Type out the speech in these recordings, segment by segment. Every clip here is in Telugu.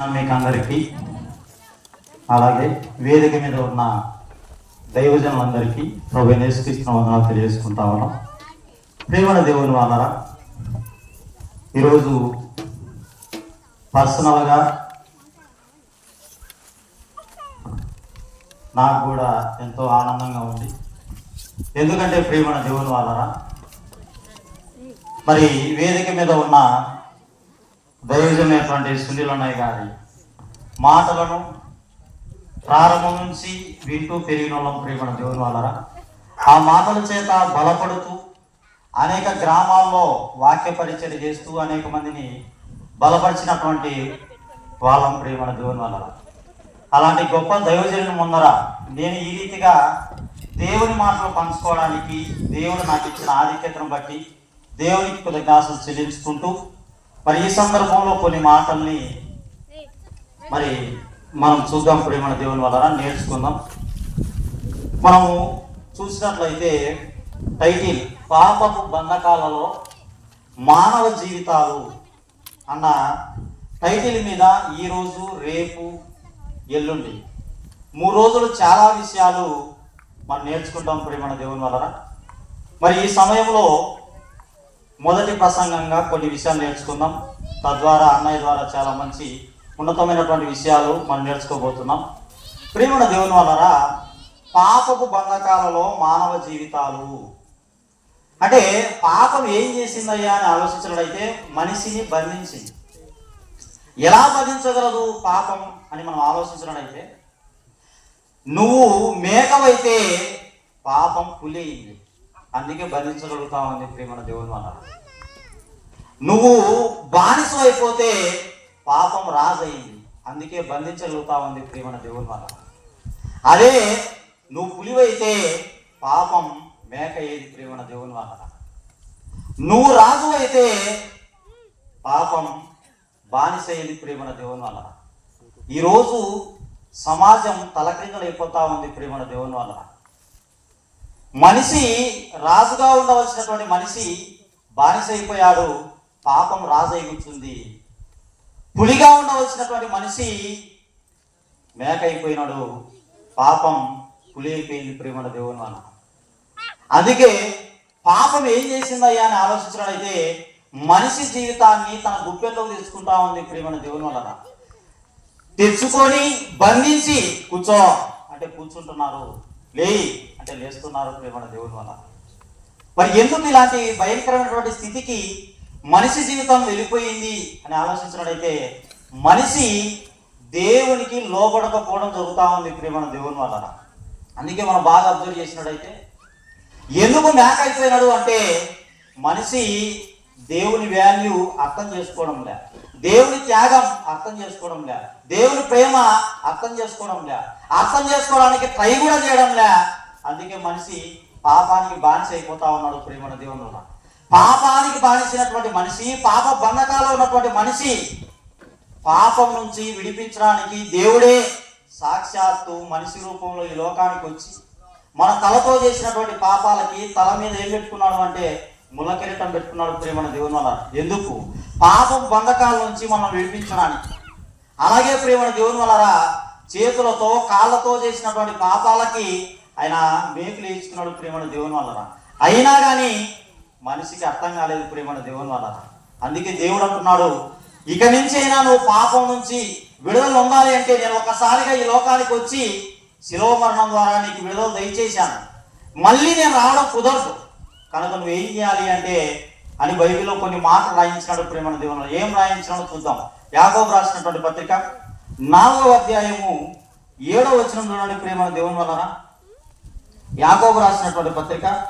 మీకు అందరికీ అలాగే వేదిక మీద ఉన్న దైవజనులందరికీ ప్రభు నేసుకృష్ణ వందనాలు తెలియజేసుకుంటా ఉన్నాం. ప్రేమల దేవుని వాళ్ళరా ఈరోజు పర్సనల్గా నాకు కూడా ఎంతో ఆనందంగా ఉంది. ఎందుకంటే ప్రేమల దేవుని వాళ్ళరా మరి వేదిక మీద ఉన్న దైవజమైనటువంటి ఉన్నాయి గారి మాటలను ప్రారంభం నుంచి వింటూ పెరిగిన వాళ్ళం ప్రియమైన దేవుని వాళ్ళరా ఆ మాటల చేత బలపడుతూ అనేక గ్రామాల్లో వాక్య పరిచయం చేస్తూ అనేక మందిని బలపరిచినటువంటి వాళ్ళం ప్రియమైన దేవుని వాళ్ళరా అలాంటి గొప్ప దైవజనుని ముందర నేను ఈ రీతిగా దేవుని మాటలు పంచుకోవడానికి దేవుడు నాకు ఇచ్చిన ఆధిక్యతను బట్టి దేవునికి కృతజ్ఞాసలు చెల్లించుకుంటూ మరి ఈ సందర్భంలో కొన్ని మాటల్ని మరి మనం చూద్దాం ప్రేమణ దేవుని వలన నేర్చుకుందాం. మనము చూసినట్లయితే టైటిల్ పాపపు బంధకాలలో మానవ జీవితాలు అన్న టైటిల్ మీద ఈరోజు రేపు ఎల్లుండి. మూడు రోజులు చాలా విషయాలు మనం నేర్చుకుంటాం ప్రేమణ దేవుని వలన. మరి ఈ సమయంలో మొదటి ప్రసంగంగా కొన్ని విషయాలు నేర్చుకుందాం. తద్వారా అన్నయ్య ద్వారా చాలా మంచి ఉన్నతమైనటువంటి విషయాలు మనం నేర్చుకోబోతున్నాం. ప్రేమణ దేవుని వలరా పాపపు బంధకాలలో మానవ జీవితాలు. అంటే పాపం ఏం చేసిందయ్యా అని ఆలోచించినట్లయితే మనిషిని బంధించింది. ఎలా బంధించగలదు పాపం అని మనం ఆలోచించినట్లయితే నువ్వు మేకవైతే పాపం పులి అందుకే అందుకే అని చెప్పి మన దేవుడు అన్నాడు నువ్వు బానిస అయిపోతే పాపం రాజయింది అందుకే బంధించగలుగుతావు అని చెప్పి మన దేవుని వల్ల అదే నువ్వు పులివైతే పాపం మేక ఏది ప్రేమణ దేవుని వల్ల నువ్వు రాజు అయితే పాపం బానిస ఏది ప్రేమణ దేవుని వల్ల ఈరోజు సమాజం తలక్రిందలైపోతా ఉంది ప్రేమణ దేవుని వల్ల మనిషి రాజుగా ఉండవలసినటువంటి మనిషి బానిస అయిపోయాడు పాపం రాజు అయిపోతుంది పులిగా ఉండవలసినటువంటి మనిషి మేక అయిపోయినాడు పాపం పులి అయిపోయింది ప్రేమల దేవుని అన్న అందుకే పాపం ఏం చేసిందయ్యా అని ఆలోచించినట్లయితే మనిషి జీవితాన్ని తన గుప్పెల్లోకి తెచ్చుకుంటా ఉంది ప్రేమల దేవుని వలన. తెచ్చుకొని బంధించి కూర్చో. అంటే కూర్చుంటున్నారు. లేయి. అంటే లేస్తున్నారు ప్రేమ దేవుని వల్ల. మరి ఎందుకు ఇలాంటి భయంకరమైనటువంటి స్థితికి మనిషి జీవితం వెళ్ళిపోయింది అని ఆలోచించినట్లయితే మనిషి దేవునికి లోబడకపోవడం జరుగుతూ ఉంది ప్రేమ దేవుని వలన అందుకే మనం బాగా అబ్జర్వ్ చేసినట్టయితే ఎందుకు మ్యాక్ అయిపోయినాడు అంటే మనిషి దేవుని వాల్యూ అర్థం చేసుకోవడం లే. దేవుని త్యాగం అర్థం చేసుకోవడం లే. దేవుని ప్రేమ అర్థం చేసుకోవడం లే. అర్థం చేసుకోవడానికి ట్రై కూడా చేయడం లే. అందుకే మనిషి పాపానికి బానిస అయిపోతా ఉన్నాడు ప్రేమన దేవుని పాపానికి బానిసైనటువంటి మనిషి పాప బంధకాలు ఉన్నటువంటి మనిషి పాపం నుంచి విడిపించడానికి దేవుడే సాక్షాత్తు మనిషి రూపంలో ఈ లోకానికి వచ్చి మన తలతో చేసినటువంటి పాపాలకి తల మీద ఏం పెట్టుకున్నాడు అంటే ముళ్ళ కిరీటం పెట్టుకున్నాడు ప్రేమన దేవుని వల్ల ఎందుకు? పాపం బంధకాల నుంచి మనం విడిపించడానికి. అలాగే ప్రేమన దేవుని వలరా చేతులతో కాళ్ళతో చేసినటువంటి పాపాలకి ఆయన మేకులు వేయించుకున్నాడు ప్రేమను దేవుని వల్లరా అయినా కానీ మనిషికి అర్థం కాలేదు ప్రేమను దేవుని వల్లరా అందుకే దేవుడు అంటున్నాడు ఇక నుంచి అయినా నువ్వు పాపం నుంచి విడుదల ఉండాలి అంటే నేను ఒకసారిగా ఈ లోకానికి వచ్చి శిలవ మరణం ద్వారా నీకు విడుదల దయచేశాను. మళ్ళీ నేను రావడం కుదరదు. కనుక నువ్వు ఏం చేయాలి అంటే అని బైబిల్లో కొన్ని మాటలు రాయించినాడు ప్రేమణ దేవుని ఏం రాయించినాడో చూద్దాం. యాగోబు రాసినటువంటి పత్రిక నాలుగవ అధ్యాయము ఏడవ వచ్చిన ప్రేమణ దేవుని వలన యాకోబు రాసినటువంటి పత్రిక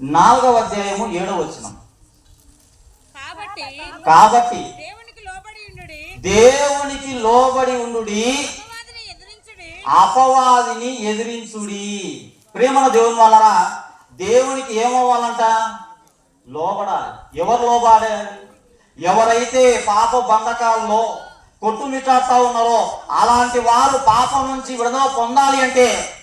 నాలుగవ అధ్యాయము ఏడవ వచనం. కాబట్టి దేవునికి లోబడి ఉండుడి. అపవాదిని ఎదిరించుడి. ప్రేమన దేవుని వలన దేవునికి ఏమవ్వాలంట? లోబడాలి. ఎవరు లోబడాలి? ఎవరైతే పాప బంధకాల్లో కొట్టుమిట్టాడుతూ ఉన్నారో అలాంటి వారు పాపం నుంచి విడుదల పొందాలి అంటే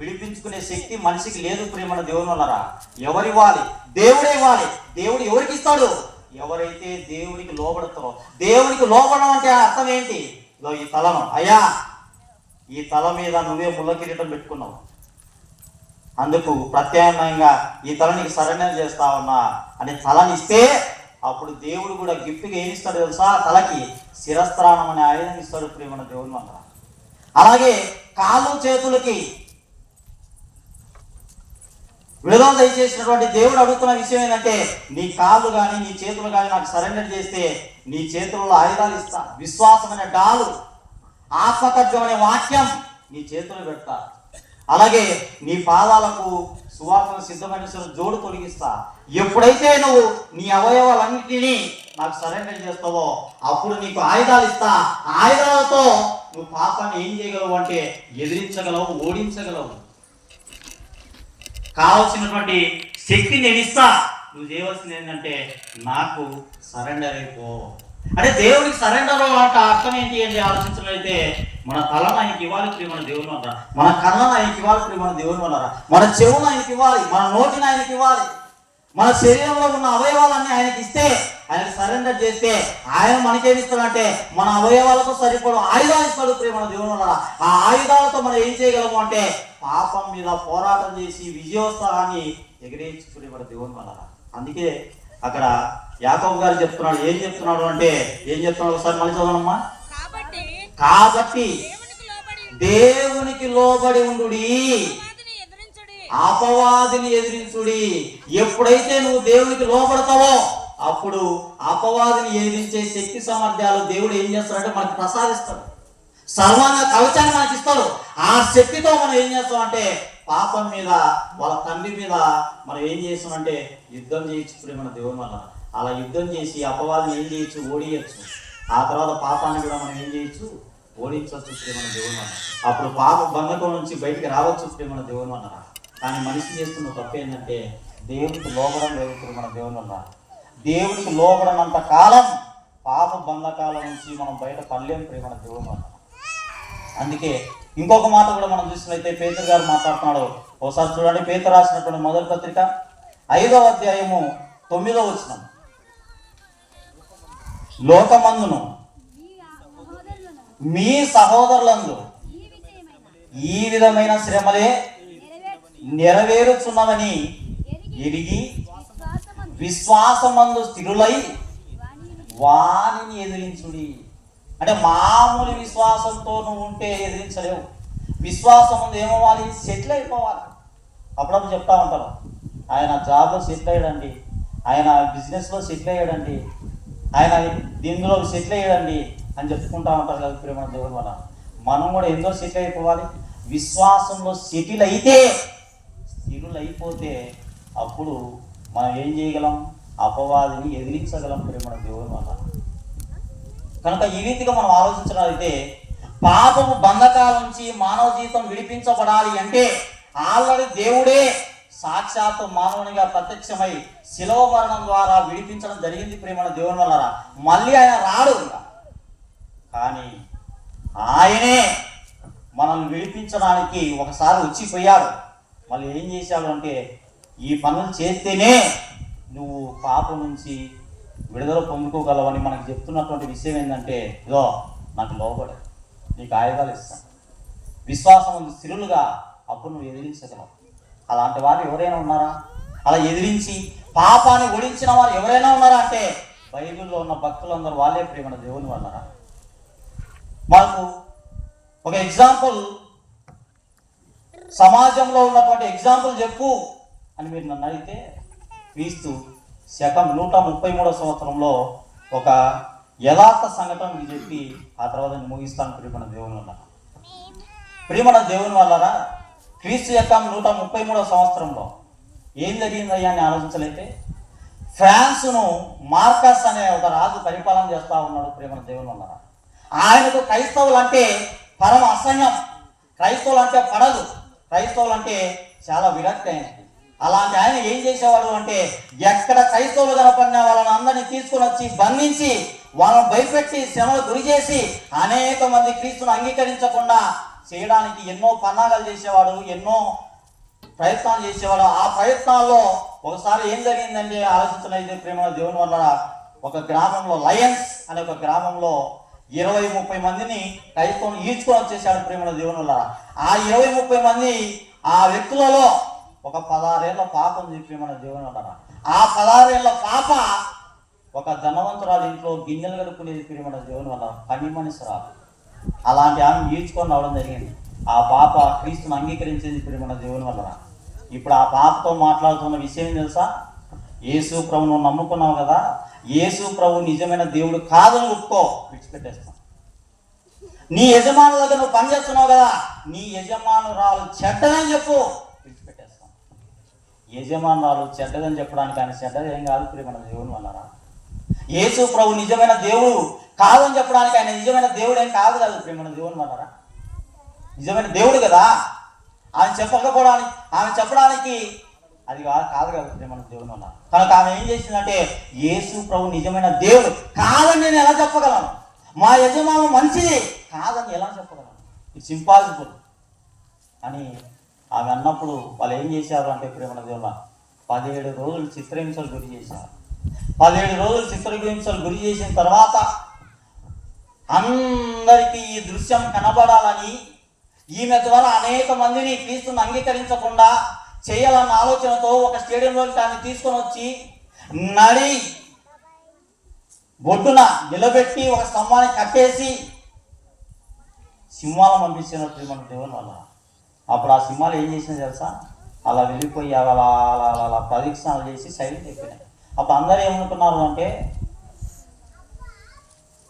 విడిపించుకునే శక్తి మనిషికి లేదు ప్రేమల దేవుని వలన ఎవరివ్వాలి దేవుడే ఇవ్వాలి. దేవుడు ఎవరికి ఇస్తాడు? ఎవరైతే దేవునికి లోబడతారో దేవునికి లోబడడం అంటే అర్థం ఏంటి? ఇదో ఈ తలను అయ్యా ఈ తల మీద నువ్వే ముళ్ళ కిరీటం పెట్టుకున్నావు. అందుకు ప్రత్యామ్నాయంగా ఈ తలని సరెండర్ చేస్తా ఉన్నా అని తలనిస్తే అప్పుడు దేవుడు కూడా గిఫ్ట్గా ఏమి ఇస్తాడు తెలుసా? తలకి శిరస్త్రాణం అనే ఆయుధం ఇస్తాడు ప్రేమణ దేవుని వల్ల అలాగే కాళ్ళు చేతులకి విడుదల దయచేసినటువంటి దేవుడు అడుగుతున్న విషయం ఏంటంటే నీ కాళ్ళు కానీ నీ చేతులు కానీ నాకు సరెండర్ చేస్తే నీ చేతుల్లో ఆయుధాలు ఇస్తా. విశ్వాసమైన డాలు ఆత్మతత్వం అనే వాక్యం నీ చేతులు పెడతా. అలాగే నీ పాదాలకు సువాసన సిద్ధమైన జోడు తొలగిస్తా. ఎప్పుడైతే నువ్వు నీ అవయవాలన్నిటినీ నాకు సరెండర్ చేస్తావో అప్పుడు నీకు ఆయుధాలు ఇస్తా. ఆయుధాలతో నువ్వు పాపాన్ని ఏం చేయగలవు అంటే ఎదిరించగలవు ఓడించగలవు. కావాల్సినటువంటి శక్తిని నేను ఇస్తా. నువ్వు చేయవలసింది ఏంటంటే నాకు సరెండర్ అయిపో. అంటే దేవుడికి సరెండర్ అంటే అర్థం ఏంటి అని ఆలోచించినట్లయితే మన తలను ఆయనకి ఇవ్వాలి ప్రియమైన దేవుని వల్ల మన కళ్ళను ఆయనకి ఇవ్వాలి ప్రియమైన దేవుని వల్ల మన చెవును ఆయనకి ఇవ్వాలి మన నోటిని ఆయనకి ఇవ్వాలి. మన శరీరంలో ఉన్న అవయవాలన్నీ ఆయనకి ఇస్తే ఆయనకి సరెండర్ చేస్తే ఆయన మనకేమి ఇస్తాడంటే మన అవయవాలకు సరిపడు ఆయుధాలు ఇస్తాడు ప్రేమ దేవుని వల్ల ఆ ఆయుధాలతో మనం ఏం చేయగలము అంటే పాపం మీద పోరాటం చేసి విజయోత్సాహాన్ని ఎగిరేయించుకునే మన దేవుని వల్ల అందుకే అక్కడ యాకబ్ గారు చెప్తున్నాడు ఏం చెప్తున్నాడు అంటే ఏం చెప్తున్నాడు ఒకసారి మళ్ళీ చదవనమ్మా? కాబట్టి దేవునికి లోబడి ఉండు. ఎదిరించుడి. అపవాదిని ఎదిరించుడి. ఎప్పుడైతే నువ్వు దేవునికి లోపడతావో అప్పుడు అపవాదిని ఏదించే శక్తి సామర్థ్యాలు దేవుడు ఏం చేస్తాడంటే మనకి ప్రసాదిస్తాడు. సర్వాంగ కవచాన్ని మనకి ఇస్తాడు. ఆ శక్తితో మనం ఏం చేస్తాం అంటే పాపం మీద వాళ్ళ తండ్రి మీద మనం ఏం చేస్తామంటే యుద్ధం చేయొచ్చు ఇప్పుడు మన దేవుని వల్ల అలా యుద్ధం చేసి అపవాదిని ఏం చేయొచ్చు? ఓడియచ్చు. ఆ తర్వాత పాపాన్ని కూడా మనం ఏం చేయొచ్చు? ఓడించవచ్చు ప్రేమణ దేవుని వల్ల అప్పుడు పాప బంధకం నుంచి బయటికి రావచ్చు ప్రేమన దేవుని వల్ల కానీ మనిషి చేస్తున్న తప్పు ఏంటంటే దేవునికి లోబడం లేదు మన దేవుని వల్ల దేవునికి లోబడనంత కాలం పాప బంధకాల నుంచి మనం బయట పడలేం ప్రేమ దేవుడు మాట అందుకే ఇంకొక మాట కూడా మనం చూసినట్లయితే పేతురు గారు మాట్లాడుతున్నాడు. ఒకసారి చూడండి పేతురు రాసినటువంటి మొదటి పత్రిక ఐదవ అధ్యాయము తొమ్మిదవ వచ్చిన లోకమందును మీ సహోదరులందు ఈ విధమైన శ్రమలే నెరవేరుచున్నవని ఎరిగి విశ్వాసమందు స్థిరులై వానిని ఎదిరించుడి. అంటే మామూలు విశ్వాసంతో నువ్వు ఉంటే ఎదిరించలేవు. విశ్వాసం ముందు ఏమవ్వాలి? సెటిల్ అయిపోవాలి. అప్పుడప్పుడు చెప్తా ఉంటారు. ఆయన జాబ్లో సెటిల్ అయ్యాడండి. ఆయన బిజినెస్లో సెటిల్ అయ్యాడండి. ఆయన దీనిలో సెటిల్ అయ్యాడండి అని చెప్పుకుంటా ఉంటారు కదా ప్రేమ దేవుని వల్ల. మనం కూడా ఎందులో సెటిల్ అయిపోవాలి. విశ్వాసంలో సెటిల్ అయితే స్థిరులు అయిపోతే అప్పుడు మనం ఏం చేయగలం? అపవాదిని ఎదిరించగలం ప్రేమ దేవుని వల్ల. కనుక ఈ రీతిగా మనం ఆలోచించినట్లయితే పాపము బంధకాల నుంచి మానవ జీవితం విడిపించబడాలి అంటే ఆల్రెడీ దేవుడే సాక్షాత్తు మానవునిగా ప్రత్యక్షమై శిలవ మరణం ద్వారా విడిపించడం జరిగింది ప్రేమణ దేవుని వల్ల. మళ్ళీ ఆయన రాడు కానీ ఆయనే మనల్ని విడిపించడానికి ఒకసారి వచ్చిపోయాడు. మళ్ళీ ఏం చేశాడు అంటే ఈ పనులు చేస్తేనే నువ్వు పాపం నుంచి విడుదల పొందుకోగలవని మనకు చెప్తున్నటువంటి విషయం ఏంటంటే ఇదో నాకు లోబడు నీకు ఆయుధాలు ఇస్తాను. విశ్వాసం ఉంది స్థిరులుగా అప్పుడు నువ్వు ఎదిరించగలవు. అలాంటి వారు ఎవరైనా ఉన్నారా? అలా ఎదిరించి పాపాన్ని ఓడించిన వారు ఎవరైనా ఉన్నారా అంటే బైబిల్లో ఉన్న భక్తులందరూ వాళ్ళే ప్రేమ దేవుని వాళ్ళరా? మాకు ఒక ఎగ్జాంపుల్ సమాజంలో ఉన్నటువంటి ఎగ్జాంపుల్ చెప్పు. అని మీరు నన్ను అడిగితే క్రీస్తు శకం నూట ముప్పై మూడో సంవత్సరంలో ఒక యథార్థ సంఘటన మీకు చెప్పి ఆ తర్వాత నేను ముగిస్తాను ప్రియమణ దేవుని వల్ల. ప్రియమణ దేవుని వల్లరా క్రీస్తు శకం నూట ముప్పై మూడో సంవత్సరంలో ఏం జరిగిందయ్యా అని ఆలోచించలేతే ఫ్రాన్స్ను మార్కస్ అనే ఒక రాజు పరిపాలన చేస్తూ ఉన్నాడు ప్రేమణ దేవుని వల్ల ఆయనకు క్రైస్తవులు అంటే పరమ అసహ్యం. క్రైస్తవులు అంటే పడదు. క్రైస్తవులు అంటే చాలా విరక్తి ఆయనకి. అలాంటి ఆయన ఏం చేసేవాడు అంటే ఎక్కడ క్రైస్తవులు కనపడిన వాళ్ళని అందరినీ తీసుకొని వచ్చి బంధించి వాళ్ళని భయపెట్టి శ్రమలు గురి చేసి అనేక మంది క్రీస్తును అంగీకరించకుండా చేయడానికి ఎన్నో పన్నాగాలు చేసేవాడు ఎన్నో ప్రయత్నాలు చేసేవాడు. ఆ ప్రయత్నాల్లో ఒకసారి ఏం జరిగిందంటే ఆలోచించలేదు ప్రేమ దేవుని వల్ల ఒక గ్రామంలో లయన్స్ అనే ఒక గ్రామంలో ఇరవై ముప్పై మందిని క్రైస్తవం ఈడ్చుకొని వచ్చేసాడు ప్రేమ దేవుని వల్ల ఆ ఇరవై ముప్పై మంది ఆ వ్యక్తులలో ఒక పదారేళ్ళ పాపం చెప్పి మన దేవుని అంటారా ఆ పదారేళ్ళ పాప ఒక ధనవంతురాలు ఇంట్లో గిన్నెలు చెప్పి మన దేవుని వల్ల పని మనిషి రాదు. అలాంటి ఆమె ఈడ్చుకొని రావడం జరిగింది. ఆ పాప క్రీస్తుని అంగీకరించింది మన దేవుని వల్ల ఇప్పుడు ఆ పాపతో మాట్లాడుతున్న విషయం తెలుసా? యేసు ప్రభును నమ్ముకున్నావు కదా? యేసు ప్రభు నిజమైన దేవుడు కాదని ఒప్పుకో విడిచిపెట్టేస్తాం. నీ యజమానుల దగ్గర నువ్వు పనిచేస్తున్నావు కదా? నీ యజమానురాలు చెడ్డదని చెప్పు. యజమానాలు చెడ్డదని చెప్పడానికి ఆయన చెడ్డది ఏం కాదు ప్రియమైన దేవుని వల్లరా. యేసు ప్రభు నిజమైన దేవుడు కాదని చెప్పడానికి ఆయన నిజమైన దేవుడు ఏం కాదు కాదు ప్రియమైన దేవుని వల్లరా. నిజమైన దేవుడు కదా. ఆయన చెప్పకపోవడానికి ఆమె చెప్పడానికి అది కాదు కాదు కదా ప్రియమైన దేవుని వల్ల. కనుక ఆమె ఏం చేసిందంటే యేసు ప్రభు నిజమైన దేవుడు కాదని నేను ఎలా చెప్పగలను? మా యజమాను మంచిది కాదని ఎలా చెప్పగలను? ఇట్స్ ఇంపాసిబుల్ అని ఆమె అన్నప్పుడు వాళ్ళు ఏం చేశారు అంటే ప్రేమల దేవుల పదిహేడు రోజులు చిత్రహింసలు గురి చేశారు. పదిహేడు రోజులు చిత్రహింసలు గురి చేసిన తర్వాత అందరికీ ఈ దృశ్యం కనబడాలని ఈమె ద్వారా అనేక మందిని క్రీస్తుని అంగీకరించకుండా చేయాలన్న ఆలోచనతో ఒక స్టేడియంలోకి ఆమె తీసుకొని వచ్చి నడి బొడ్డున నిలబెట్టి ఒక స్తంభాన్ని కట్టేసి సింహాలను పంపించినట్టు మన దేవుని వల్ల అప్పుడు ఆ సింహాలు ఏం చేసినా తెలుసా? అలా వెళ్ళిపోయి అలా అలా అలా అలా అలా ప్రదక్షిణాలు చేసి సైలెంట్ అయిపోయినాయి అప్పుడు అందరూ ఏమనుకున్నారు అంటే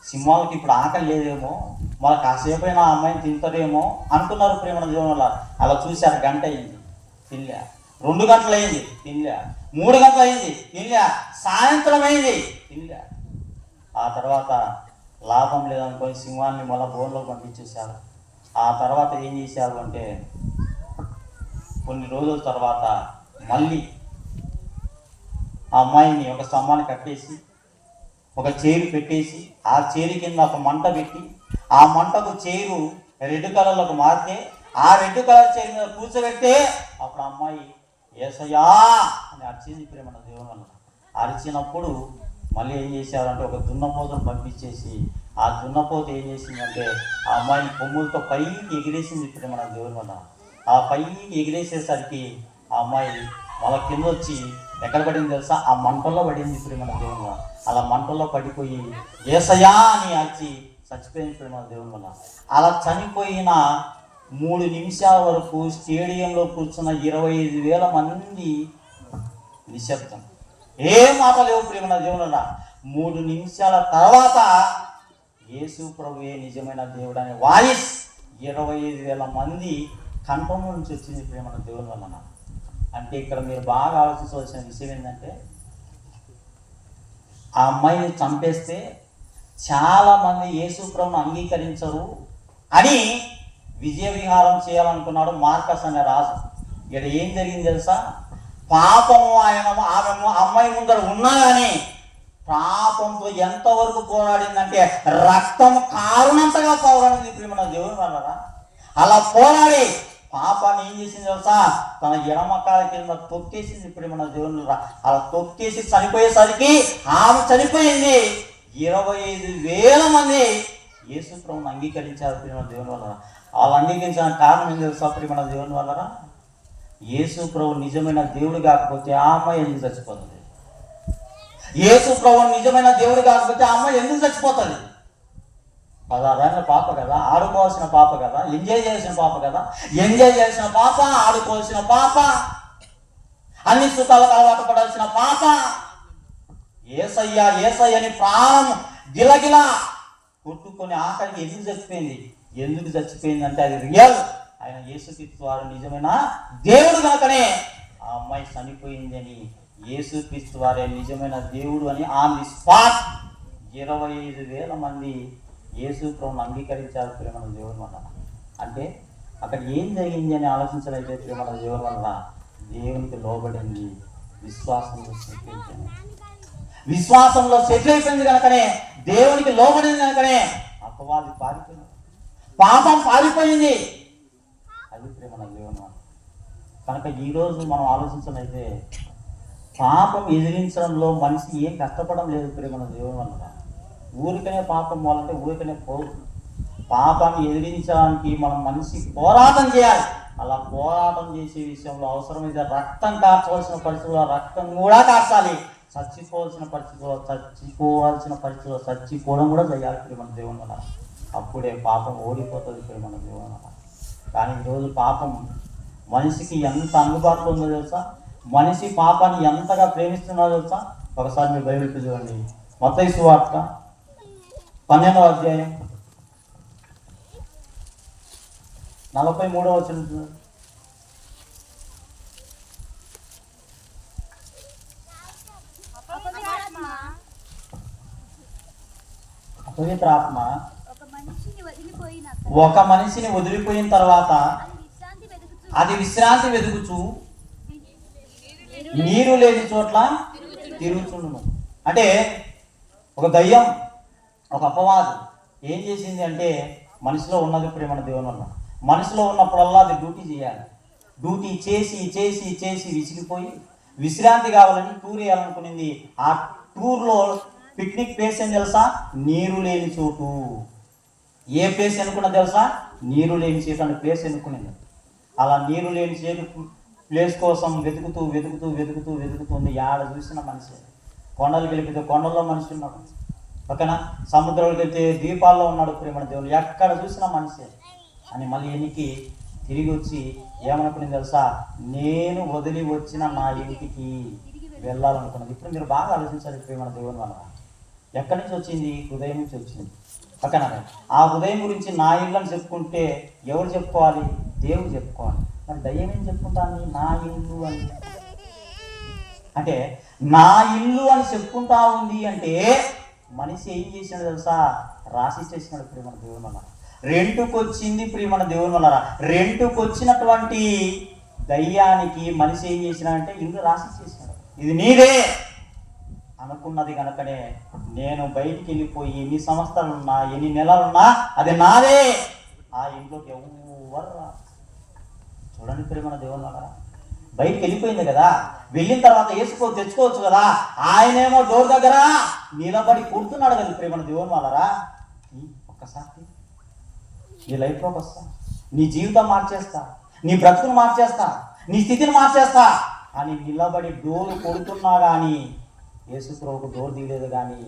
సింహాలకి ఇప్పుడు ఆకలి లేదేమో మరి కాసేపైనా ఆ అమ్మాయిని తింటారేమో అనుకున్నారు ప్రేమ జీవనం అలా చూశారు గంట అయింది. తినలే. రెండు గంటలు అయింది. తినలే. మూడు గంటలు అయింది. తినలే. సాయంత్రం అయింది. తినలే. ఆ తర్వాత లాభం లేదనుకొని సింహాన్ని మళ్ళీ బోన్లో పంపించేశారు. ఆ తర్వాత ఏం చేశారు అంటే కొన్ని రోజుల తర్వాత మళ్ళీ ఆ అమ్మాయిని ఒక స్తంభాన్ని కట్టేసి ఒక చైరు పెట్టేసి ఆ చైరు కింద ఒక మంట పెట్టి ఆ మంటకు చైరు రెడ్ కలర్లోకి మారితే ఆ రెడ్ కలర్ చైరు మీద కూర్చోబెట్టే అప్పుడు అమ్మాయి ఏసయా అని అరిచింది ప్రేమ దేవుని వల్ల. అరిచినప్పుడు మళ్ళీ ఏం చేశారంటే ఒక దున్నపోతను పంపించేసి ఆ దున్నపోత ఏం చేసిందంటే ఆ అమ్మాయిని కొమ్ములతో పైకి ఎగిరేసింది మన దేవుని వల్ల ఆ పైకి ఎగిరేసేసరికి ఆ అమ్మాయి వాళ్ళ కింద వచ్చి ఎక్కడ పడింది తెలుసా? ఆ మంటల్లో పడింది ఇప్పుడు దేవుని వల్ల అలా మంటల్లో పడిపోయి ఏసయా అని అచ్చి చచ్చిపోయింది ప్రేమ దేవుని వల్ల అలా చనిపోయిన మూడు నిమిషాల వరకు స్టేడియంలో కూర్చున్న ఇరవై ఐదు వేల మంది నిశ్శబ్దం. ఏ మాట లేవు ప్రేమ దేవుని మూడు నిమిషాల తర్వాత యేసు ప్రభుయే నిజమైన దేవుడు అనే వాయిస్ ఇరవై ఐదు వేల మంది కంఠం నుంచి వచ్చింది ప్రేమ దేవుని వలన. అంటే ఇక్కడ మీరు బాగా ఆలోచించవలసిన విషయం ఏంటంటే ఆ అమ్మాయిని చంపేస్తే చాలామంది యేసు ప్రభును అంగీకరించరు అని విజయ విహారం చేయాలనుకున్నాడు మార్కస్ అనే రాజు. ఇక్కడ ఏం జరిగింది తెలుసా? పాపము ఆయన ఆమె అమ్మాయి ముందర ఉన్నా కానీ పాపంతో ఎంతవరకు పోరాడిందంటే రక్తం కారునంతగా పోరాడింది ప్రేమ దేవుని వల్లరా. అలా పోరాడి పాపాన్ని ఏం చేసింది తెలుసా? తన ఎడమకాల కింద తొక్కేసింది ప్రేమ దేవుని రా- అలా తొక్కేసి చనిపోయేసరికి ఆమె చనిపోయింది. ఇరవై ఐదు వేల మంది యేసు ప్రభుని అంగీకరించారు ప్రేమ దేవుని వల్ల వాళ్ళు అంగీకరించిన కారణం ఏం తెలుసా ప్రేమ దేవుని వల్లరా? యేసు ప్రభు నిజమైన దేవుడు కాకపోతే ఆమె అమ్మాయి ఎందుకు చచ్చిపోతుంది యేసు ప్రభు నిజమైన దేవుడు కాకపోతే ఆ అమ్మాయి ఎందుకు చచ్చిపోతుంది? పదహారేళ్ళ పాప కదా ఆడుకోవాల్సిన పాప కదా ఎంజాయ్ చేసిన పాప కదా ఎంజాయ్ చేసిన పాప ఆడుకోవాల్సిన పాప అన్ని సుఖాలకు అలవాటు పడాల్సిన పాప. ఏసయ్యా ఏసయ్య అని ప్రాణం గిలగిలా కొట్టుకొని ఆఖరికి ఎందుకు చచ్చిపోయింది? ఎందుకు చచ్చిపోయింది అంటే అది రియల్. ఆయన యేసు వారు నిజమైన దేవుడు కనుకనే ఆ అమ్మాయి చనిపోయిందని యేసుక్రీస్తు వారే నిజమైన దేవుడు అని ఆన్ ది స్పాట్ ఇరవై ఐదు వేల మంది యేసు ప్రభుని అంగీకరించారు ప్రేమల దేవుని వల్ల అంటే అక్కడ ఏం జరిగింది అని ఆలోచించలేదే ప్రేమల దేవుని వల్ల దేవునికి లోబడింది విశ్వాసంలో సెటిల్ విశ్వాసంలో సెటిల్ అయిపోయింది కనుకనే దేవునికి లోబడింది కనుకనే అపవాది పారిపోయింది. పాపం పారిపోయింది. అది ప్రేమల దేవుని వల్ల కనుక ఈరోజు మనం ఆలోచించలేదే పాపం ఎదిరించడంలో మనిషి ఏం కష్టపడడం లేదు ప్రేమ దేవుని వల్ల ఊరికనే పాపం వాళ్ళంటే ఊరికనే పోతుంది పాపాన్ని ఎదిరించడానికి మనం మనిషి పోరాటం చేయాలి. అలా పోరాటం చేసే విషయంలో అవసరమైతే రక్తం కార్చవలసిన పరిస్థితుల్లో రక్తం కూడా కార్చాలి. చచ్చిపోవాల్సిన పరిస్థితుల్లో చచ్చిపోవాల్సిన పరిస్థితుల్లో చచ్చిపోవడం కూడా చేయాలి ప్రేమ దేవుని వల్ల అప్పుడే పాపం ఓడిపోతుంది ప్రేమ దేవుని వల్ల కానీ ఈరోజు పాపం మనిషికి ఎంత అందుబాటులో ఉందో తెలుసా? మనిషి పాపాన్ని ఎంతగా ప్రేమిస్తున్నాడో తెలుసా? ఒకసారి మీరు బైబిల్కి చూడండి. మత్తయి సువార్త పన్నెండవ అధ్యాయం నలభై మూడవ వచ్చిన అపవిత్ర ఆత్మ ఒక మనిషిని వదిలిపోయిన తర్వాత అది విశ్రాంతి వెతుకుతూ అది విశ్రాంతి వెతుకుచు నీరు లేని చోట్ల తిరుగుతుండును అంటే ఒక దయ్యం ఒక అపవాదం ఏం చేసింది అంటే మనిషిలో ఉన్నది ప్రేమ దేవుని వల్ల మనిషిలో ఉన్నప్పుడల్లా అది డ్యూటీ చేయాలి. డ్యూటీ చేసి చేసి చేసి విసిగిపోయి విశ్రాంతి కావాలని టూర్ వేయాలనుకునింది. ఆ టూర్లో పిక్నిక్ ప్లేస్ ఏం తెలుసా? నీరు లేని చోటు. ఏ ప్లేస్ ఎన్నుకున్నా తెలుసా? నీరు లేని చోటు అనే ప్లేస్ ఎన్నుకునింది అలా నీరు లేని చేటు ప్లేస్ కోసం వెతుకుతూ వెతుకుతూ వెతుకుతూ వెతుకుతుంది యాడ చూసిన మనిషి. కొండలు గెలిపితే కొండల్లో మనిషి ఉన్నాడు. పక్కన సముద్రంలోకి వెళ్తే ద్వీపాల్లో ఉన్నాడు ప్రేమ దేవుడు. ఎక్కడ చూసినా మనిషి. అని మళ్ళీ ఎనికి తిరిగి వచ్చి ఏమనుకునేది తెలుసా? నేను వదిలి వచ్చిన నా ఇంటికి వెళ్ళాలనుకున్నది. ఇప్పుడు మీరు బాగా ఆలోచించాలి ప్రేమ దేవుని వల్ల ఎక్కడి నుంచి వచ్చింది? హృదయం నుంచి వచ్చింది. పక్కన ఆ హృదయం గురించి నా ఇల్లు అని చెప్పుకుంటే ఎవరు చెప్పుకోవాలి? దేవుడు చెప్పుకోవాలి. మరి దయ్యం ఏం చెప్పుకుంటాను నా ఇల్లు అని. అంటే నా ఇల్లు అని చెప్పుకుంటా ఉంది అంటే మనిషి ఏం చేసినాడు తెలుసా? రాసి చేసినాడు ప్రియమణ దేవుని వల్ల రెంటుకు వచ్చింది మన దేవుని వల్ల రెంటుకు వచ్చినటువంటి దయ్యానికి మనిషి ఏం చేసినా అంటే ఇల్లు రాసి చేసినాడు ఇది నీదే అనుకున్నది కనుకనే నేను బయటికి వెళ్ళిపోయి ఎన్ని సంవత్సరాలున్నా ఎన్ని నెలలున్నా అది నాదే. ఆ ఇంట్లోకి ఎవరు చూడండి ప్రేమ దేవుని వల్ల బయటికి వెళ్ళిపోయింది కదా. వెళ్ళిన తర్వాత వేసుకో తెచ్చుకోవచ్చు కదా. ఆయనేమో డోర్ దగ్గర నిలబడి కూర్చున్నాడు కదా ప్రేమ దేవుని వాళ్ళరా. ఒక్కసారి నీ లైఫ్లోకి వస్తా. నీ జీవితం మార్చేస్తా. నీ బ్రతుకును మార్చేస్తా. నీ స్థితిని మార్చేస్తా. అని నిలబడి డోరు కొడుతున్నా కానీ యేసుప్రభుకు డోర్ తీయలేదు కానీ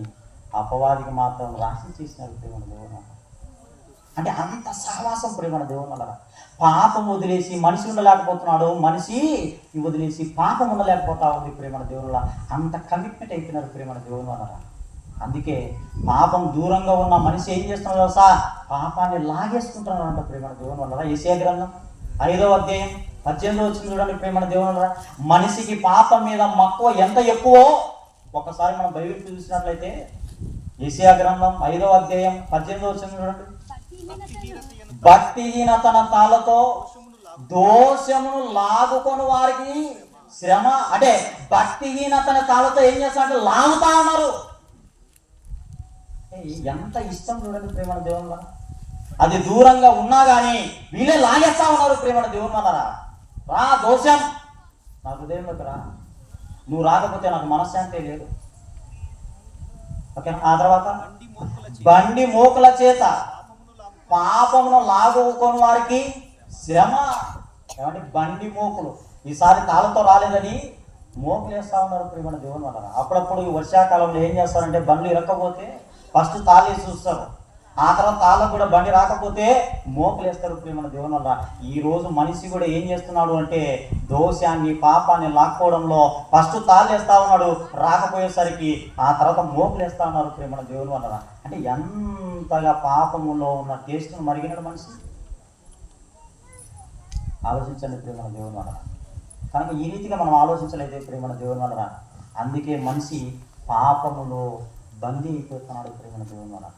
అపవాదికి మాత్రం రాసి చేసినారు ప్రేమ దేవుని అంటే అంత సహవాసం ప్రేమ దేవుని వల్ల పాపం వదిలేసి మనిషి ఉండలేకపోతున్నాడు మనిషి వదిలేసి పాపం ఉండలేకపోతా ఉంది ప్రేమ దేవుని అంత కమిట్మెంట్ అయిపోయినారు ప్రేమ దేవుడు అన్నారా అందుకే పాపం దూరంగా ఉన్న మనిషి ఏం చేస్తున్నాడు తెలుసా? పాపాన్ని లాగేసుకుంటున్నాడు అంట ప్రేమ దేవుని వల్ల ఏసే గ్రంథం ఐదవ అధ్యాయం పద్దెనిమిది వచ్చింది చూడండి ప్రేమణ దేవుని వల్ల మనిషికి పాపం మీద మక్కువ ఎంత ఎక్కువో ఒకసారి మనం బైబిల్ చూసినట్లయితే ఏసియా గ్రంథం ఐదవ అధ్యాయం పద్దెనిమిది వచ్చింది చూడండి. భక్తిహీనతన తాళతో దోషమును లాగుకొని వారికి శ్రమ అంటే భక్తిహీనతన తాలతో ఏం చేస్తారంటే లాగుతా ఉన్నారు. ఎంత ఇష్టం చూడండి ప్రేమ దేవుని అది దూరంగా ఉన్నా కానీ వీళ్ళే లాగేస్తా ఉన్నారు ప్రేమ దేవుని వల్లరా రా. దోషం. నా హృదయంలోకి రా. నువ్వు రాకపోతే నాకు మనశ్శాంతి లేదు. ఓకే ఆ తర్వాత? బండి మోకుల చేత పాపమును లాగుకొని వారికి శ్రమ. ఏమంటే బండి మోకులు. ఈసారి తాళతో రాలేదని మోకులు వేస్తా ఉన్నారు ప్రియమైన దేవుని వల్ల అప్పుడప్పుడు ఈ వర్షాకాలంలో ఏం చేస్తారంటే బండ్లు ఇరక్కపోతే ఫస్ట్ తాళి చూస్తారు. ఆ తర్వాత తాళ్ళకు కూడా బండి రాకపోతే మోకులు వేస్తారు ప్రియమైన దేవుని వల్ల ఈ రోజు మనిషి కూడా ఏం చేస్తున్నాడు అంటే దోషాన్ని పాపాన్ని లాక్కోవడంలో ఫస్ట్ తాళ్ళు వేస్తా ఉన్నాడు. రాకపోయేసరికి ఆ తర్వాత మోకులు వేస్తా ఉన్నారు ప్రియమైన దేవుని వల్ల అంటే ఎంతగా పాపములో ఉన్న టేస్ట్ను మరిగినాడు మనిషి? ఆలోచించండి ప్రేమ దేవుని వలన కనుక ఈ రీతిగా మనం ఆలోచించలేదు ప్రేమ దేవుని వలన అందుకే మనిషి పాపములో బందీ అయిపోతున్నాడు ప్రేమ దేవుని వలన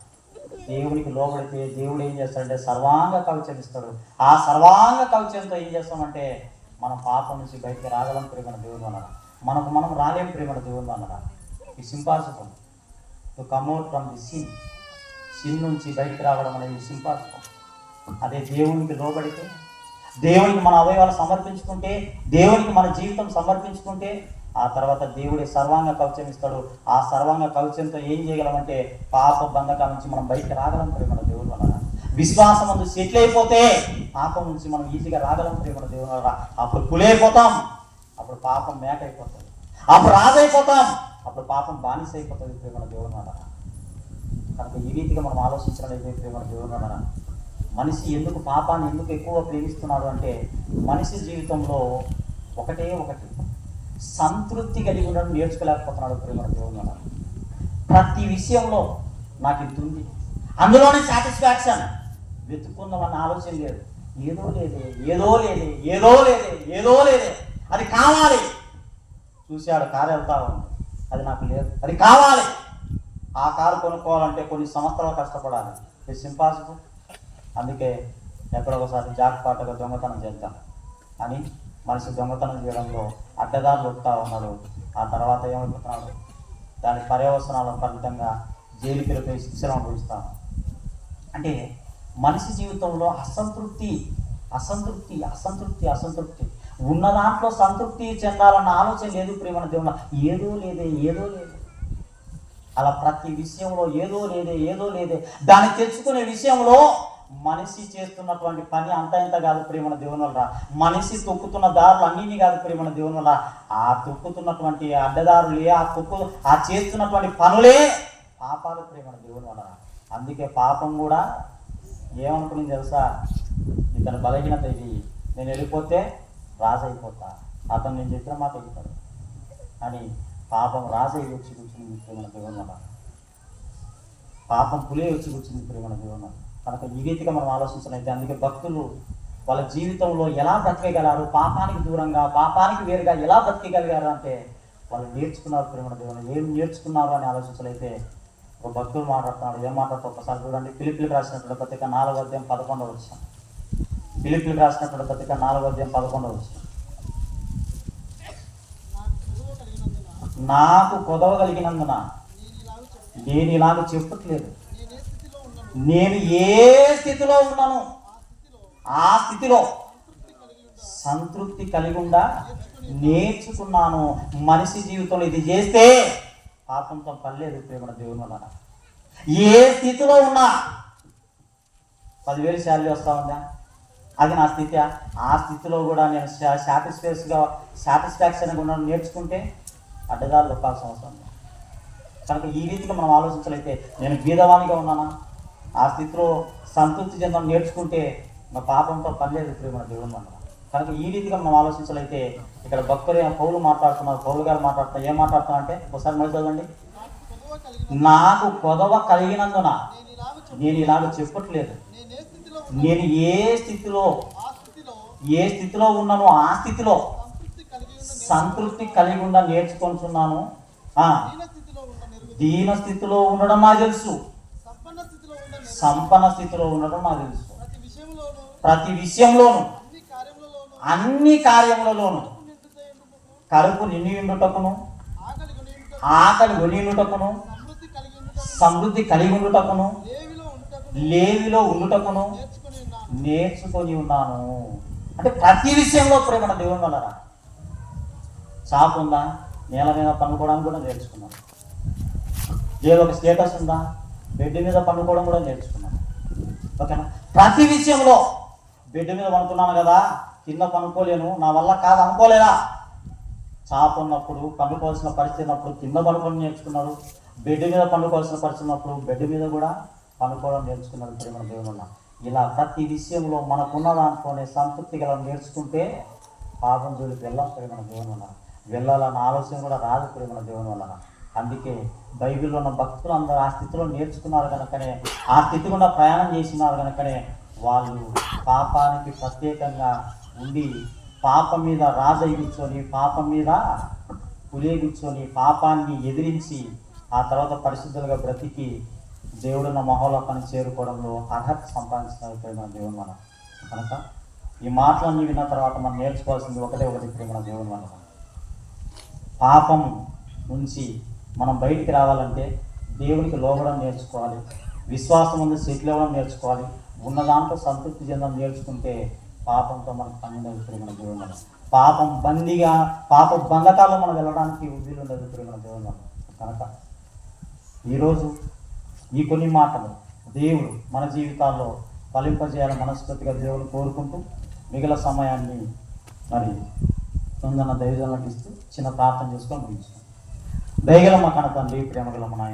దేవునికి లోబడితే దేవుడు ఏం చేస్తాడంటే సర్వాంగ కవచం ఇస్తాడు. ఆ సర్వాంగ కవచంతో ఏం చేస్తామంటే మనం పాపం నుంచి బయటికి రాగలం ప్రేమ దేవుని వలన మనకు మనం రాలేం ప్రేమ దేవుని వలన ఈ సింపాసిపం to come out from the sin sin నుంచి బయటకు రావడం అనేది సింపాసిబుల్ అదే దేవునికి లోబడితే దేవునికి మన అవయవాలు సమర్పించుకుంటే దేవునికి మన జీవితం సమర్పించుకుంటే ఆ తర్వాత దేవుడి సర్వాంగ కవచం ఇస్తాడు. ఆ సర్వాంగ కవచంతో ఏం చేయగలమంటే పాప బంధకాల నుంచి మనం బయటకు రాగలం ప్రేమ దేవుడు వలన విశ్వాసం అందు సెటిల్ అయిపోతే పాపం నుంచి మనం ఈజీగా రాగలం ప్రేమ దేవుడు వలన అప్పుడు పులైపోతాం అప్పుడు పాపం మేక అయిపోతుంది అప్పుడు రాజైపోతాం. అప్పుడు పాపం బానిస అయిపోతుంది ప్రేమ దేవుడు వలన కనుక ఈ రీతిగా మనం ఆలోచించినట్లయితే ప్రేమ దేవుడు వలన మనిషి ఎందుకు పాపాన్ని ఎందుకు ఎక్కువ ప్రేమిస్తున్నాడు అంటే మనిషి జీవితంలో ఒకటే ఒకటి సంతృప్తి కలిగి ఉండడం నేర్చుకోలేకపోతున్నాడు ప్రేమ దేవుని వలన ప్రతి విషయంలో నాకు ఇంత ఉంది. అందులోనే సాటిస్ఫాక్షన్ వెతుక్కుందామన్న ఆలోచన లేదు. ఏదో లేదే ఏదో లేదే ఏదో లేదే ఏదో లేదే. అది కావాలి. చూశాడు కారు వెళ్తా ఉంది. అది నాకు లేదు. అది కావాలి. ఆ కారు కొనుక్కోవాలంటే కొన్ని సంవత్సరాలు కష్టపడాలి. ఇట్స్ ఇంపాసిబుల్ అందుకే ఎక్కడొకసారి జాక్ పాటగా దొంగతనం చేద్దాం. అని మనిషి దొంగతనం చేయడంలో అడ్డదారులు వస్తూ ఉన్నాడు ఆ తర్వాత ఏమైపోతున్నాడు దాని పర్యవసనాల ఫలితంగా జైలుకి వెళ్ళిపోయి శిక్షణ అనుభవిస్తాం. అంటే మనిషి జీవితంలో అసంతృప్తి అసంతృప్తి అసంతృప్తి అసంతృప్తి. ఉన్న దాంట్లో సంతృప్తి చెందాలన్న ఆలోచన లేదు ప్రేమ దేవుడు. ఏదో లేదే ఏదో లేదే. అలా ప్రతి విషయంలో ఏదో లేదే ఏదో లేదే. దాన్ని తెచ్చుకునే విషయంలో మనిషి చేస్తున్నటువంటి పని అంత ఇంత కాదు ప్రేమణ దేవుని మనిషి తొక్కుతున్న దారులు అన్నీ కాదు ప్రేమణ దేవుని ఆ తొక్కుతున్నటువంటి అడ్డదారులే ఆ తొక్కు ఆ చేస్తున్నటువంటి పనులే పాపాలు ప్రేమణ దేవుని అందుకే పాపం కూడా ఏమనుకుని తెలుసా? ఇతను బలహీనత ఇది. నేను వెళ్ళిపోతే రాజు అయిపోతా అతను నేను చెప్పిన మాట అయిపోతాడు. అని పాపం రాజు అయి వచ్చి కూర్చుని ప్రేమణ దేవుని పాపం పులే వచ్చి కూర్చుని ప్రేమణ దేవుని కనుక ఈ రీతిగా మనం ఆలోచించినైతే అందుకే భక్తులు వాళ్ళ జీవితంలో ఎలా బ్రతకగలరు పాపానికి దూరంగా పాపానికి వేరుగా ఎలా బ్రతకగలిగారు అంటే వాళ్ళు నేర్చుకున్నారు ప్రేమణ దేవుని ఏం నేర్చుకున్నారు అని ఆలోచించలైతే ఒక భక్తులు మాట్లాడుతున్నాడు. ఏం మాట్లాడుతూ ఒకసారి చూడండి. పిలిపిలికి రాసినటువంటి ప్రత్యేక నాలుగో అధ్యాయం పదకొండవ వచ్చాను పిలుపులు రాసినటువంటి పత్రిక నాలుగో అధ్యాయం పదకొండవ వచ్చాం నాకు కొదవగలిగినందున నేను ఇలాగ చెప్పట్లేదు. నేను ఏ స్థితిలో ఉన్నాను? ఆ స్థితిలో సంతృప్తి కలిగి ఉండా నేర్చుకున్నాను మనిషి జీవితంలో ఇది చేస్తే పాపంతో పర్లేదు ప్రేమ దేవుని వలన. ఏ స్థితిలో ఉన్నా? పదివేలు శాలరీ వస్తా ఉందా? అది నా స్థితి. ఆ స్థితిలో కూడా నేను సాటిస్ఫైస్గా సాటిస్ఫాక్షన్గా ఉండడం నేర్చుకుంటే అడ్డదారులు చెప్పాల్సిన అవసరం కనుక ఈ రీతిగా మనం ఆలోచించలైతే నేను బీదవానిగా ఉన్నానా? ఆ స్థితిలో సంతృప్తి చెందడం నేర్చుకుంటే మా పాపంతో పనిలేదు ప్రేమ దేవుడు వల్ల కనుక ఈ రీతిగా మనం ఆలోచించలైతే ఇక్కడ భక్తులు ఏమో పౌలు మాట్లాడుతున్నారు. పౌలు గారు మాట్లాడుతున్నారు. ఏం మాట్లాడుతున్నా అంటే ఒకసారి మళ్ళీ చదవండి. నాకు కొదవ కలిగినందున నేను ఇలాగ చెప్పట్లేదు. నేను ఏ స్థితిలో ఏ స్థితిలో ఉన్నానో ఆ స్థితిలో సంతృప్తి కలిగి ఉండ నేర్చుకుంటున్నాను దీన స్థితిలో ఉండడం నాకు తెలుసు. సంపన్న స్థితిలో ఉండడం నాకు తెలుసు. ప్రతి విషయంలోనూ విషయంలోను అన్ని కార్యములలోనూ అన్ని కార్యములలోను కడుపు ఉండుటకును ఆకలి కొనియుటకును సమృద్ధి కలిగి ఉండుటకును లేవిలో ఉండుటకును నేర్చుకొని ఉన్నాను. అంటే ప్రతి విషయంలో ప్రేమ దేవుని వలన షాప్ ఉందా? నేల మీద పండుకోవడానికి కూడా నేర్చుకున్నాను. ఏదో ఒక స్టేటస్ ఉందా? బెడ్ మీద పండుకోవడం కూడా నేర్చుకున్నాను. ఓకేనా? ప్రతి విషయంలో బెడ్ మీద పడుకున్నాను కదా కింద పనుకోలేను నా వల్ల కాదు అనుకోలేదా? చాప ఉన్నప్పుడు పండుకోవాల్సిన పరిస్థితి ఉన్నప్పుడు కింద పడుకోవడం నేర్చుకున్నాడు. బెడ్ మీద పండుకోవాల్సిన పరిస్థితి ఉన్నప్పుడు బెడ్ మీద కూడా పండుకోవడం నేర్చుకున్నాడు. ప్రేమ దేవుని వల్ల ఇలా ప్రతి విషయంలో మనకున్న దాంట్లోనే సంతృప్తి గల నేర్చుకుంటే పాపం జోలికి వెళ్ళాం ప్రేమ దేవుని వలన. వెళ్ళాలన్న ఆలోచన కూడా రాదు ప్రేమ దేవుని వలన. అందుకే బైబిల్లో ఉన్న భక్తులు అందరూ ఆ స్థితిలో నేర్చుకున్నారు కనుకనే ఆ స్థితి గుండా ప్రయాణం చేసినారు కనుకనే వాళ్ళు పాపానికి ప్రత్యేకంగా ఉండి పాపం మీద రాజై కూర్చొని పాపం మీద పులే కూర్చొని పాపాన్ని ఎదిరించి ఆ తర్వాత పరిశుద్ధులుగా బ్రతికి దేవుడున్న మహోలోకాన్ని చేరుకోవడంలో అర్హత సంపాదించిన ప్రేమ దేవుని మనం కనుక ఈ మాటలన్నీ విన్న తర్వాత మనం నేర్చుకోవాల్సింది ఒకటే ఒకటి ప్రేమ దేవుని మనం పాపం నుంచి మనం బయటికి రావాలంటే దేవునికి లోబడం నేర్చుకోవాలి విశ్వాసం ఉంది సెటిల్ అవ్వడం నేర్చుకోవాలి ఉన్న దాంట్లో సంతృప్తి చెందడం నేర్చుకుంటే పాపంతో మనకు పన్నెండు ప్రేమ దేవుని మనం పాపం బందీగా పాప బంధకాల్లో మనం వెళ్ళడానికి వీలు ఉండదు ప్రేమ దేవుని మనం కనుక ఈరోజు ఈ కొన్ని మాటలు దేవుడు మన జీవితాల్లో ఫలింపజేయాలని మనస్ఫూర్తిగా దేవుడు కోరుకుంటూ మిగిలిన సమయాన్ని మరి తొందర దైవజనులకు ఇస్తూ చిన్న ప్రార్థన చేసుకొని ముగించుకుంటాం దయగల మా కన తండ్రి ప్రేమగల మా నాయన